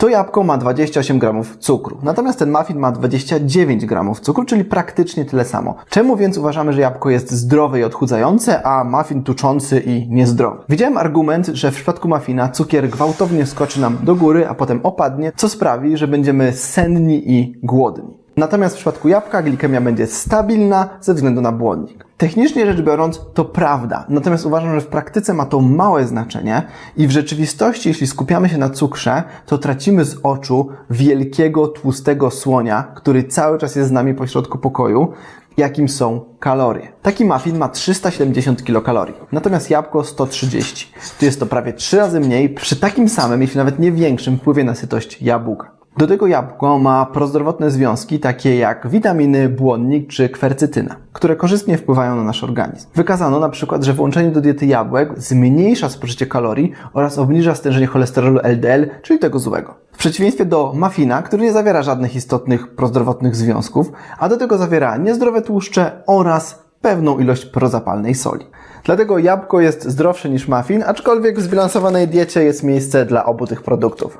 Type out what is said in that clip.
To jabłko ma 28 gramów cukru, natomiast ten muffin ma 29 gramów cukru, czyli praktycznie tyle samo. Czemu więc uważamy, że jabłko jest zdrowe i odchudzające, a muffin tuczący i niezdrowy? Widziałem argument, że w przypadku muffina cukier gwałtownie skoczy nam do góry, a potem opadnie, co sprawi, że będziemy senni i głodni. Natomiast w przypadku jabłka glikemia będzie stabilna ze względu na błonnik. Technicznie rzecz biorąc, to prawda. Natomiast uważam, że w praktyce ma to małe znaczenie i w rzeczywistości, jeśli skupiamy się na cukrze, to tracimy z oczu wielkiego, tłustego słonia, który cały czas jest z nami po środku pokoju, jakim są kalorie. Taki muffin ma 370 kilokalorii, natomiast jabłko 130. Tu jest to prawie 3 razy mniej przy takim samym, jeśli nawet nie większym wpływie na sytość jabłka. Do tego jabłko ma prozdrowotne związki, takie jak witaminy, błonnik czy kwercytyna, które korzystnie wpływają na nasz organizm. Wykazano na przykład, że włączenie do diety jabłek zmniejsza spożycie kalorii oraz obniża stężenie cholesterolu LDL, czyli tego złego. W przeciwieństwie do muffina, który nie zawiera żadnych istotnych prozdrowotnych związków, a do tego zawiera niezdrowe tłuszcze oraz pewną ilość prozapalnej soli. Dlatego jabłko jest zdrowsze niż muffin, aczkolwiek w zbilansowanej diecie jest miejsce dla obu tych produktów.